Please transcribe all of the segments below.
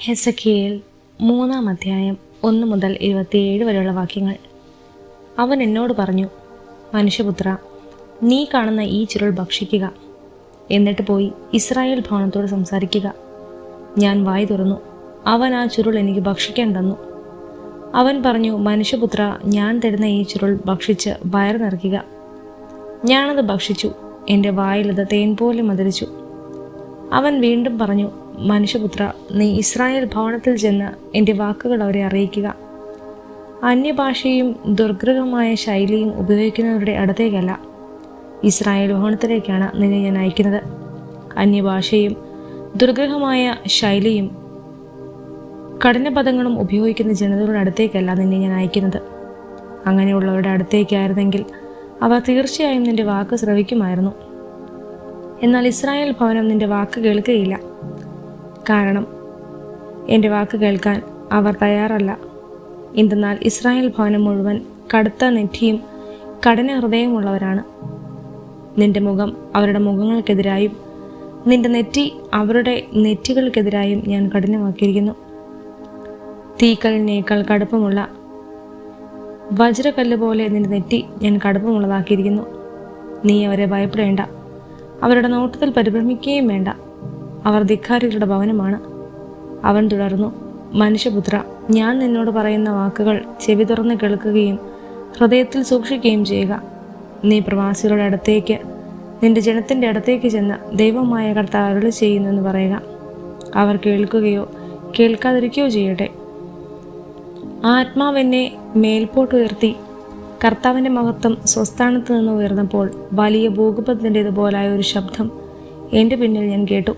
ഹെസക്കിയേൽ മൂന്നാം അധ്യായം ഒന്ന് മുതൽ ഇരുപത്തിയേഴ് വരെയുള്ള വാക്യങ്ങൾ. അവൻ എന്നോട് പറഞ്ഞു മനുഷ്യപുത്ര നീ കാണുന്ന ഈ ചുരുൾ ഭക്ഷിക്കുക. എന്നിട്ട് പോയി ഇസ്രായേൽ ഭവനത്തോട് സംസാരിക്കുക. ഞാൻ വായി തുറന്നു. അവൻ ആ ചുരുൾ എനിക്ക് ഭക്ഷിക്കാൻ തന്നു. അവൻ പറഞ്ഞു മനുഷ്യപുത്ര ഞാൻ തരുന്ന ഈ ചുരുൾ ഭക്ഷിച്ച് വയറ് നിറയ്ക്കുക. ഞാനത് ഭക്ഷിച്ചു. എന്റെ വായിലത് തേൻ പോലെ മധുരിച്ചു. അവൻ വീണ്ടും പറഞ്ഞു മനുഷ്യപുത്ര നീ ഇസ്രായേൽ ഭവനത്തിൽ ചെന്ന് എന്റെ വാക്കുകൾ അവരെ അറിയിക്കുക. അന്യഭാഷയും ദുർഗ്രഹമായ ശൈലിയും ഉപയോഗിക്കുന്നവരുടെ അടുത്തേക്കല്ല. ഇസ്രായേൽ ഭവനത്തിലേക്കാണ് നിന്നെ ഞാൻ അയക്കുന്നത്. അന്യഭാഷയും ദുർഗ്രഹമായ ശൈലിയും കഠിനപദങ്ങളും ഉപയോഗിക്കുന്ന ജനതകളുടെ അടുത്തേക്കല്ല നിന്നെ ഞാൻ അയക്കുന്നത്. അങ്ങനെയുള്ളവരുടെ അടുത്തേക്കായിരുന്നെങ്കിൽ അവർ തീർച്ചയായും നിന്റെ വാക്ക് ശ്രവിക്കുമായിരുന്നു. എന്നാൽ ഇസ്രായേൽ ഭവനം നിന്റെ വാക്ക് കേൾക്കുകയില്ല. കാരണം എന്റെ വാക്ക് കേൾക്കാൻ അവർ തയ്യാറല്ല. എന്തെന്നാൽ ഇസ്രായേൽ ഭവനം മുഴുവൻ കടുത്ത നെറ്റിയും കഠിന ഹൃദയമുള്ളവരാണ് നിന്റെ മുഖം അവരുടെ മുഖങ്ങൾക്കെതിരായും നിന്റെ നെറ്റി അവരുടെ നെറ്റികൾക്കെതിരായും ഞാൻ കഠിനമാക്കിയിരിക്കുന്നു. തീക്കലിനേക്കാൾ കടുപ്പമുള്ള വജ്രക്കല്ല് പോലെ നിന്റെ നെറ്റി ഞാൻ കടുപ്പമുള്ളതാക്കിയിരിക്കുന്നു. നീ അവരെ ഭയപ്പെടേണ്ട. അവരുടെ നോട്ടത്തിൽ പരിഭ്രമിക്കുകയും വേണ്ട. അവർ ധിക്കാരികളുടെ ഭവനമാണ്. അവൻ തുടർന്നു മനുഷ്യപുത്ര ഞാൻ നിന്നോട് പറയുന്ന വാക്കുകൾ ചെവി തുറന്ന് കേൾക്കുകയും ഹൃദയത്തിൽ സൂക്ഷിക്കുകയും ചെയ്യുക. നീ പ്രവാസികളുടെ അടുത്തേക്ക് നിന്റെ ജനത്തിന്റെ അടുത്തേക്ക് ചെന്ന് ദൈവമായ കർത്താവ് അരുളി ചെയ്യുന്നെന്ന് പറയുക. അവർ കേൾക്കുകയോ കേൾക്കാതിരിക്കുകയോ ചെയ്യട്ടെ. ആത്മാവെന്നെ മേൽപോട്ട് ഉയർത്തി കർത്താവിന്റെ മഹത്വം സ്വസ്ഥാനത്ത് നിന്ന് ഉയർന്നപ്പോൾ വലിയ ഭൂകമ്പത്തിന്റേതുപോലായ ഒരു ശബ്ദം എന്റെ പിന്നിൽ ഞാൻ കേട്ടു.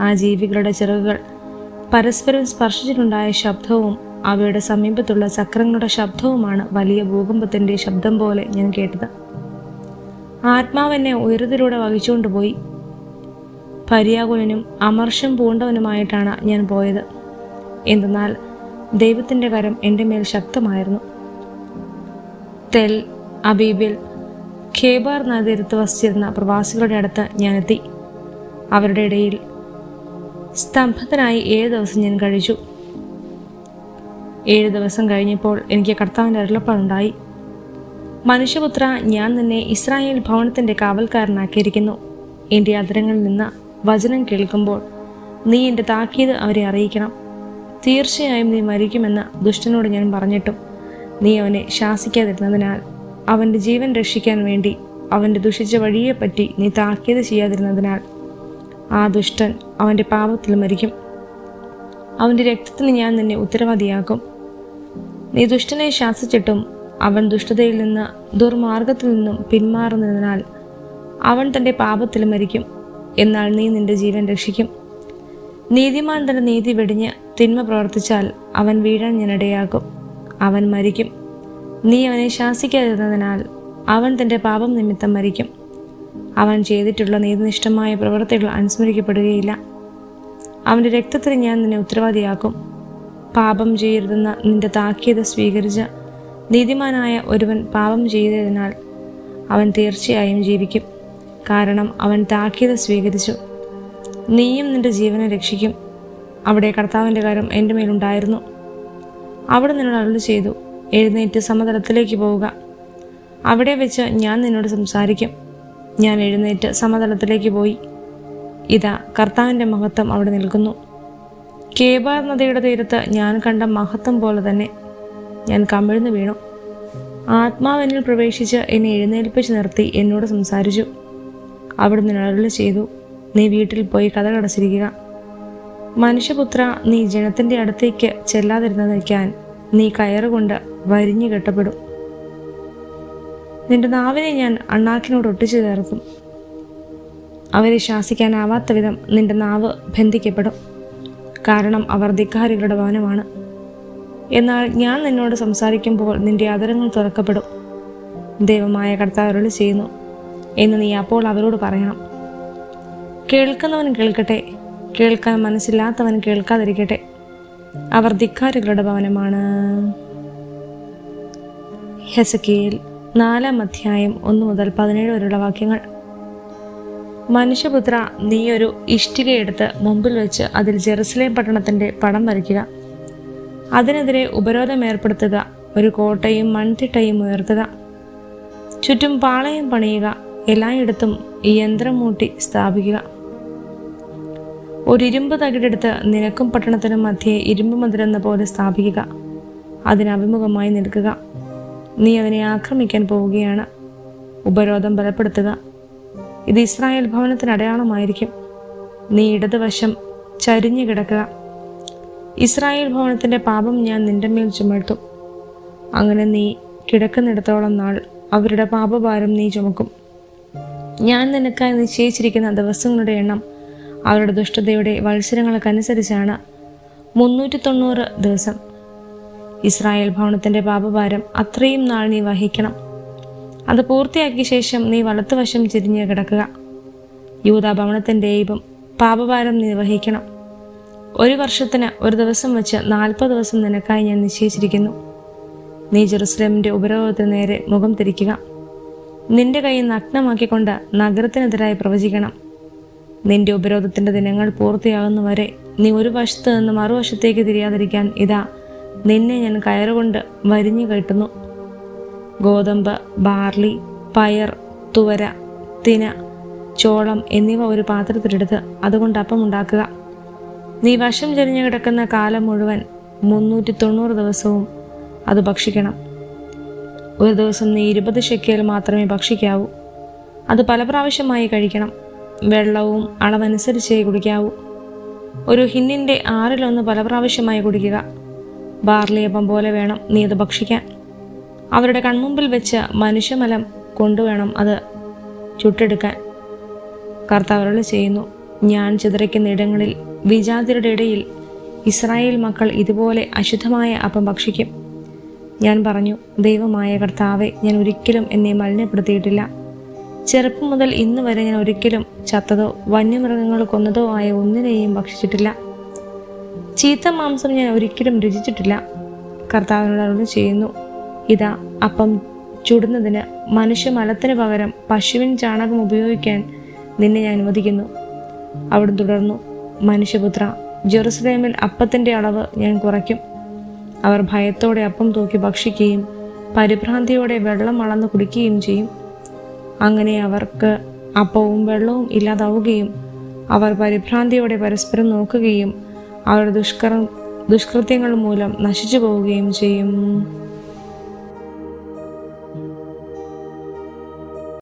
ആ ജീവികളുടെ ചിറകുകൾ. പരസ്പരം സ്പർശിച്ചിട്ടുണ്ടായ ശബ്ദവും അവയുടെ സമീപത്തുള്ള ചക്രങ്ങളുടെ ശബ്ദവുമാണ് വലിയ ഭൂകമ്പത്തിന്റെ ശബ്ദം പോലെ ഞാൻ കേട്ടത്. ആത്മാവെന്നെ ഉയരത്തിലൂടെ വഹിച്ചുകൊണ്ടുപോയി പര്യാകുലനും അമർഷം പൂണ്ടവനുമായിട്ടാണ് ഞാൻ പോയത്. എന്തെന്നാൽ ദൈവത്തിന്റെ കരം എന്റെ മേൽ ശക്തമായിരുന്നു. തെൽ അബീബിൽ ഖേബാർ നദീരത്ത് വസിച്ചിരുന്ന പ്രവാസികളുടെ അടുത്ത് ഞാനെത്തി അവരുടെ ഇടയിൽ സ്തംഭത്തിനായി ഏഴ് ദിവസം ഞാൻ കഴിച്ചു. ഏഴ് ദിവസം കഴിഞ്ഞപ്പോൾ എനിക്ക് കർത്താവിന്റെ അരുളപ്പാടുണ്ടായി. മനുഷ്യപുത്ര ഞാൻ നിന്നെ ഇസ്രായേൽ ഭവനത്തിന്റെ കാവൽക്കാരനാക്കിയിരിക്കുന്നു. എന്റെ അതിരങ്ങളിൽ നിന്ന് വചനം കേൾക്കുമ്പോൾ നീ എന്റെ താക്കീത് അവരെ അറിയിക്കണം. തീർച്ചയായും നീ മരിക്കുമെന്ന് ദുഷ്ടനോട് ഞാൻ പറഞ്ഞിട്ടും നീ അവനെ ശാസിക്കാതിരുന്നതിനാൽ അവന്റെ ജീവൻ രക്ഷിക്കാൻ വേണ്ടി അവന്റെ ദുഷിച്ച വഴിയെപ്പറ്റി നീ താക്കീത് ചെയ്യാതിരുന്നതിനാൽ ആ ദുഷ്ടൻ അവന്റെ പാപത്തിൽ മരിക്കും. അവന്റെ രക്തത്തിന് ഞാൻ നിന്നെ ഉത്തരവാദിയാക്കും. നീ ദുഷ്ടനെ ശാസിച്ചിട്ടും അവൻ ദുഷ്ടതയിൽ നിന്ന് ദുർമാർഗത്തിൽ നിന്നും പിന്മാറുന്നതിനാൽ അവൻ തന്റെ പാപത്തിൽ മരിക്കും. എന്നാൽ നീ നിന്റെ ജീവൻ രക്ഷിക്കും. നീതിമാൻ തന്റെ നീതി വെടിഞ്ഞ് തിന്മ പ്രവർത്തിച്ചാൽ അവൻ വീഴാൻ ഞാൻ ഇടയാക്കും. അവൻ മരിക്കും. നീ അവനെ ശാസിക്കാതിരുന്നതിനാൽ അവൻ തന്റെ പാപം നിമിത്തം മരിക്കും. അവൻ ചെയ്തിട്ടുള്ള നീതിനിഷ്ഠമായ പ്രവൃത്തികൾ അനുസ്മരിക്കപ്പെടുകയില്ല. അവന്റെ രക്തത്തിന് ഞാൻ നിന്നെ ഉത്തരവാദിയാക്കും. പാപം ചെയ്യരുതെന്ന നിന്റെ താക്കീത് സ്വീകരിച്ച് നീതിമാനായ ഒരുവൻ പാപം ചെയ്തതിനാൽ അവൻ തീർച്ചയായും ജീവിക്കും. കാരണം അവൻ താക്കീത് സ്വീകരിച്ചു. നീയും നിന്റെ ജീവനെ രക്ഷിക്കും. അവിടെ കർത്താവിന്റെ കാര്യം എന്റെ മേലുണ്ടായിരുന്നു അവിടെ നിന്നോട് അരുളി ചെയ്തു എഴുന്നേറ്റ് സമതലത്തിലേക്ക് പോവുക. അവിടെ വെച്ച് ഞാൻ നിന്നോട് സംസാരിക്കും. ഞാൻ എഴുന്നേറ്റ് സമതലത്തിലേക്ക് പോയി. ഇതാ കർത്താവിന്റെ മഹത്വം അവിടെ നിൽക്കുന്നു. കേബാർ നദിയുടെ തീരത്ത് ഞാൻ കണ്ട മഹത്വം പോലെ തന്നെ ഞാൻ കമിഴ്ന്നു വീണു. ആത്മാവെന്നിൽ പ്രവേശിച്ച് എന്നെ എഴുന്നേൽപ്പിച്ച് നിർത്തി എന്നോട് സംസാരിച്ചു. അവിടുന്ന് അരുളി ചെയ്തു. നീ വീട്ടിൽ പോയി കഥ കടച്ചിരിക്കുക മനുഷ്യപുത്ര നീ ജനത്തിന്റെ അടുത്തേക്ക് ചെല്ലാതിരുന്നതിരിക്കാൻ നീ കയറുകൊണ്ട് വരിഞ്ഞു കെട്ടപ്പെടും. നിന്റെ നാവിനെ ഞാൻ അണ്ണാക്കിനോട് ഒട്ടിച്ചു ചേർക്കും. അവരെ ശാസിക്കാനാവാത്ത വിധം നിന്റെ നാവ് ബന്ധിക്കപ്പെടും. കാരണം അവർ ധിക്കാരികളുടെ ഭവനമാണ് എന്നാൽ ഞാൻ നിന്നോട് സംസാരിക്കുമ്പോൾ നിന്റെ അതരങ്ങൾ തുറക്കപ്പെടും. ദൈവമായ കർത്താവരോട് ചെയ്യുന്നു എന്ന് നീ അപ്പോൾ അവരോട് പറയണം. കേൾക്കുന്നവൻ കേൾക്കട്ടെ കേൾക്കാൻ മനസ്സില്ലാത്തവൻ കേൾക്കാതിരിക്കട്ടെ. അവർ ധിക്കാരികളുടെ ഭവനമാണ് ഹെസക്കിയിൽ നാലാം അധ്യായം ഒന്ന് മുതൽ പതിനേഴ് വരെയുള്ള വാക്യങ്ങൾ. മനുഷ്യപുത്ര നീ ഒരു ഇഷ്ടികയെടുത്ത് മുമ്പിൽ വെച്ച് അതിൽ ജെറുസലേം പട്ടണത്തിന്റെ പടം വരയ്ക്കുക. അതിനെതിരെ ഉപരോധം ഏർപ്പെടുത്തുക ഒരു കോട്ടയും മൺതിട്ടയും ഉയർത്തുക. ചുറ്റും പാളയം പണിയുക എല്ലായിടത്തും യന്ത്രം മൂട്ടി സ്ഥാപിക്കുക. ഒരു ഇരുമ്പ് തകിടെടുത്ത് നിനക്കും പട്ടണത്തിനും മധ്യേ ഇരുമ്പ് മതിലെന്ന പോലെ സ്ഥാപിക്കുക. അതിനഭിമുഖമായി നിൽക്കുക. നീ അതിനെ ആക്രമിക്കാൻ പോവുകയാണ്. ഉപരോധം ബലപ്പെടുത്തുക. ഇത് ഇസ്രായേൽ ഭവനത്തിന് അടയാളമായിരിക്കും. നീ ഇടതുവശം ചരിഞ്ഞു കിടക്കുക. ഇസ്രായേൽ ഭവനത്തിന്റെ പാപം ഞാൻ നിന്റെ മേൽ ചുമത്തും. അങ്ങനെ നീ കിടക്കുന്നിടത്തോളം നാൾ അവരുടെ പാപഭാരം നീ ചുമക്കും. ഞാൻ നിനക്കായി നിശ്ചയിച്ചിരിക്കുന്ന ദിവസങ്ങളുടെ എണ്ണം അവരുടെ ദുഷ്ടതയുടെ വത്സരങ്ങൾക്കനുസരിച്ചാണ്. മുന്നൂറ്റി തൊണ്ണൂറ് ദിവസം. ഇസ്രായേൽ ഭവനത്തിന്റെ പാപഭാരം അത്രയും നാൾ നീ വഹിക്കണം. അത് പൂർത്തിയാക്കിയ ശേഷം നീ വലത്തുവശം ചിരിഞ്ഞ് കിടക്കുക. യൂതാ ഭവനത്തിന്റെയും പാപഭാരം നീ വഹിക്കണം. ഒരു വർഷത്തിന് ഒരു ദിവസം വെച്ച് നാൽപ്പത് ദിവസം നിനക്കായി ഞാൻ നിശ്ചയിച്ചിരിക്കുന്നു. നീ ജെറുസലേമിന്റെ ഉപരോധത്തിന് നേരെ മുഖം തിരിക്കുക. നിന്റെ കൈ നഗ്നമാക്കിക്കൊണ്ട് നഗരത്തിനെതിരായി പ്രവചിക്കണം. നിന്റെ ഉപരോധത്തിന്റെ ദിനങ്ങൾ പൂർത്തിയാകുന്നവരെ നീ ഒരു വശത്ത് നിന്ന് മറുവശത്തേക്ക് തിരിയാതിരിക്കാൻ ഇതാ നിന്നെ ഞാൻ കയറുകൊണ്ട് വരിഞ്ഞു കെട്ടുന്നു. ഗോതമ്പ് ബാർലി പയർ തുവര തിന ചോളം എന്നിവ ഒരു പാത്രത്തിലെടുത്ത് അതുകൊണ്ട് അപ്പം ഉണ്ടാക്കുക നീ വശം ചെരിഞ്ഞു കിടക്കുന്ന കാലം മുഴുവൻ മുന്നൂറ്റി തൊണ്ണൂറ് ദിവസവും അത് ഭക്ഷിക്കണം. ഒരു ദിവസം നീ ഇരുപത് ഷെക്കേൽ മാത്രമേ ഭക്ഷിക്കാവൂ. അത് പല പ്രാവശ്യമായി കഴിക്കണം. വെള്ളവും അളവനുസരിച്ചേ കുടിക്കാവൂ. ഒരു ഹിന്നിന്റെ ആറിലൊന്ന് പല പ്രാവശ്യമായി കുടിക്കുക. ബാർലിയപ്പം പോലെ വേണം നീ അത് ഭക്ഷിക്കാൻ. അവരുടെ കൺമുമ്പിൽ വെച്ച് മനുഷ്യമലം കൊണ്ടുവേണം അത് ചുട്ടെടുക്കാൻ. കർത്താവരോട് ചെയ്യുന്നു ഞാൻ ചിതറിക്കുന്ന ഇടങ്ങളിൽ വിജാതിരുടെ ഇടയിൽ ഇസ്രായേൽ മക്കൾ ഇതുപോലെ അശുദ്ധമായ അപ്പം ഭക്ഷിക്കും. ഞാൻ പറഞ്ഞു ദൈവമായ കർത്താവെ ഞാൻ ഒരിക്കലും എന്നെ മലിനപ്പെടുത്തിയിട്ടില്ല. ചെറുപ്പം മുതൽ ഇന്ന് വരെ ഞാൻ ഒരിക്കലും ചത്തതോ വന്യമൃഗങ്ങൾ കൊന്നതോ ആയ ഒന്നിനെയും ഭക്ഷിച്ചിട്ടില്ല. ചീത്ത മാംസം ഞാൻ ഒരിക്കലും രുചിച്ചിട്ടില്ല. കർത്താവിനോട് ചെയ്യുന്നു. ഇതാ അപ്പം ചുടുന്നതിന് മനുഷ്യ മലത്തിന് പകരം പശുവിൻ ചാണകം ഉപയോഗിക്കാൻ നിന്നെ ഞാൻ അനുവദിക്കുന്നു. അവിടെ തുടർന്നു. മനുഷ്യപുത്ര ജെറുസലേമിൽ അപ്പത്തിന്റെ അളവ് ഞാൻ കുറയ്ക്കും. അവർ ഭയത്തോടെ അപ്പം തൂക്കി ഭക്ഷിക്കുകയും പരിഭ്രാന്തിയോടെ വെള്ളം അളന്ന് കുടിക്കുകയും ചെയ്യും. അങ്ങനെ അവർക്ക് അപ്പവും വെള്ളവും ഇല്ലാതാവുകയും അവർ പരിഭ്രാന്തിയോടെ പരസ്പരം നോക്കുകയും അവരുടെ ദുഷ്കർ ദുഷ്കൃത്യങ്ങൾ മൂലം നശിച്ചു പോവുകയും ചെയ്യും.